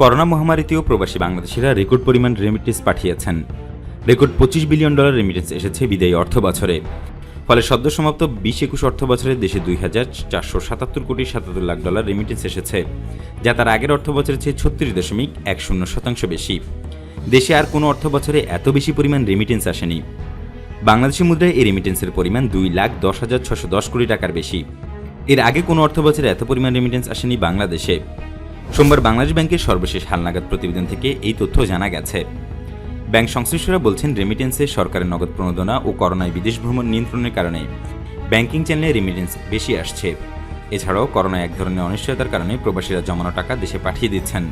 Corona মহামারীতেও প্রবাসী বাংলাদেশিরা record পরিমাণ রেমিটেন্স পাঠিয়েছেন। রেকর্ড পঁচিশ বিলিয়ন ডলার রেমিটেন্স এসেছে বিদায়ী অর্থ বছরে। ফলে সদ্য সমাপ্ত বিশ একুশ অর্থ বছরে দেশে দুই হাজার চারশো সাতাত্তর কোটি সাতাত্তর লাখ ডলার রেমিটেন্স এসেছে, যা তার আগের অর্থ বছরের চেয়ে ছত্রিশ দশমিক এক শূন্য শতাংশ বেশি। দেশে আর কোনো অর্থ বছরে এত বেশি পরিমাণ রেমিটেন্স আসেনি। বাংলাদেশি মুদ্রায় এই রেমিটেন্সের পরিমাণ দুই লাখ দশ হাজার ছশো দশ কোটি টাকার বেশি। এর আগে কোনো অর্থ বছরে এত পরিমাণ রেমিটেন্স আসেনি বাংলাদেশে। সোমবার বাংলাদেশ ব্যাংকের সর্বশেষ হালনাগাদ প্রতিবেদন থেকে এই তথ্য জানা গেছে। ব্যাংক সংশ্লিষ্টরা বলছেন রেমিটেন্সে সরকারের নগদ প্রণোদনা ও করোনায় বিদেশ ভ্রমণ নিয়ন্ত্রণের কারণে ব্যাংকিং চ্যানেলে রেমিটেন্স বেশি আসছে। এছাড়াও করোনায় এক ধরনের অনিশ্চয়তার কারণে প্রবাসীরা জমানো টাকা দেশে পাঠিয়ে দিচ্ছেন।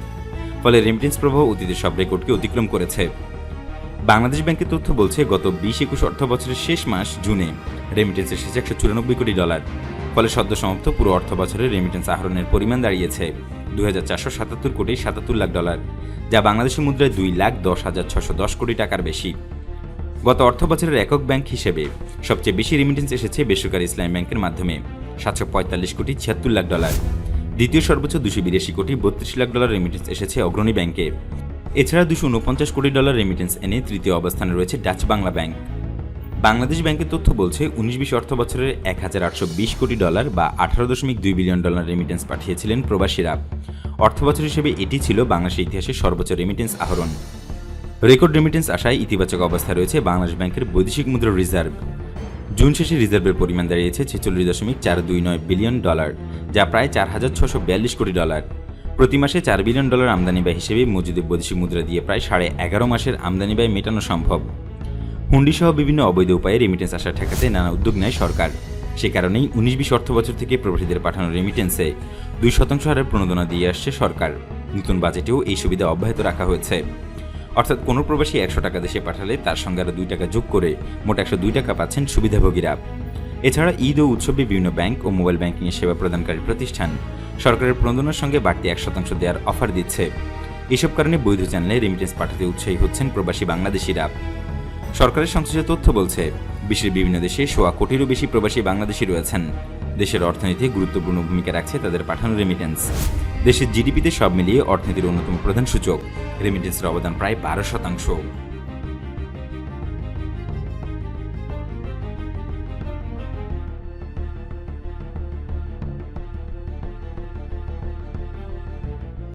ফলে রেমিটেন্স প্রবাহ অতীতের সব রেকর্ডকে অতিক্রম করেছে। বাংলাদেশ ব্যাংকের তথ্য বলছে, গত বিশ একুশ অর্থ বছরের শেষ মাস জুনে রেমিটেন্স এসেছে একশো চুরানব্বই কোটি ডলার। ফলে সদ্য সমাপ্ত পুরো অর্থ বছরের রেমিটেন্স আহরণের পরিমাণ দাঁড়িয়েছে। দুই চারশো সাতাত্তর কোটি সাতাত্তর লাখ ডলার, যা বাংলাদেশের মুদ্রায় দুই লাখ দশ হাজার ছশো দশ কোটি টাকার বেশি। গত অর্থ বছরের একক ব্যাংক হিসেবে সবচেয়ে বেশি রেমিটেন্স এসেছে বেসরকারি ইসলামী ব্যাংকের মাধ্যমে, সাতশো পঁয়তাল্লিশ কোটি ছিয়াত্তর লাখ ডলার। দ্বিতীয় সর্বোচ্চ দুশো বিরাশি কোটি বত্রিশ লাখ ডলার রেমিটেন্স এসেছে অগ্রণী ব্যাংকে। এছাড়া দুশো উনপঞ্চাশ কোটি ডলার রেমিটেন্স এনে তৃতীয় অবস্থানে রয়েছে ডাচ বাংলা ব্যাংক। বাংলাদেশ ব্যাংকের তথ্য বলছে, উনিশ বিশ অর্থ বছরের এক হাজার আটশো বিশ কোটি ডলার বা আঠারো দশমিক দুই বিলিয়ন ডলার রেমিটেন্স পাঠিয়েছিলেন প্রবাসীরা। অর্থ বছর হিসেবে এটি ছিল বাংলাদেশের ইতিহাসে সর্বোচ্চ রেমিটেন্স আহরণ। রেকর্ড রেমিটেন্স আসায় ইতিবাচক অবস্থায় রয়েছে বাংলাদেশ ব্যাংকের বৈদেশিক মুদ্রা রিজার্ভ। জুন শেষে রিজার্ভের পরিমাণ দাঁড়িয়েছে ছেচল্লিশ দশমিক চার দুই নয় বিলিয়ন ডলার, যা প্রায় চার হাজার ছশো বিয়াল্লিশ কোটি ডলার। প্রতি মাসে চার বিলিয়ন ডলার আমদানি ব্যয় হিসেবে মজুদে বৈদেশিক মুদ্রা দিয়ে প্রায় সাড়ে এগারো মাসের আমদানি ব্যয় মেটানো সম্ভব। হুন্ডি সহ বিভিন্ন অবৈধ উপায়ে রেমিটেন্স আসা ঠেকাতে নানা উদ্যোগ নেয় সরকার। সে কারণেই উনিশ বিশ অর্থ বছর থেকে প্রবাসীদের পাঠানো রেমিটেন্সে দুই শতাংশ হারে প্রণোদনা দিয়ে আসছে সরকার। নতুন বাজেটেও এই সুবিধা অব্যাহত রাখা হয়েছে। অর্থাৎ কোনো প্রবাসী একশো টাকা দেশে পাঠালে তার সঙ্গে আরও দুই টাকা যোগ করে মোট একশো দুই টাকা পাচ্ছেন সুবিধাভোগীরা। এছাড়া ঈদ ও উৎসবে বিভিন্ন ব্যাংক ও মোবাইল ব্যাংকিংয়ের সেবা প্রদানকারী প্রতিষ্ঠান সরকারের প্রণোদনার সঙ্গে বাড়তি এক শতাংশ দেওয়ার অফার দিচ্ছে। এসব কারণে বৈধ চ্যানেলে রেমিটেন্স পাঠাতে উৎসাহী হচ্ছেন প্রবাসী বাংলাদেশিরা। সরকারের সংশ্লিষ্ট তথ্য বলছে, বিশ্বের বিভিন্ন দেশে সোয়া কোটিরও বেশি প্রবাসী বাংলাদেশি রয়েছেন। দেশের অর্থনীতি গুরুত্বপূর্ণ ভূমিকা রাখছে তাদের পাঠানো রেমিটেন্স দেশের জিডিপিতে সব মিলিয়ে অর্থনীতির অন্যতম প্রধান সূচক। রেমিটেন্সের অবদান প্রায় বারো শতাংশ।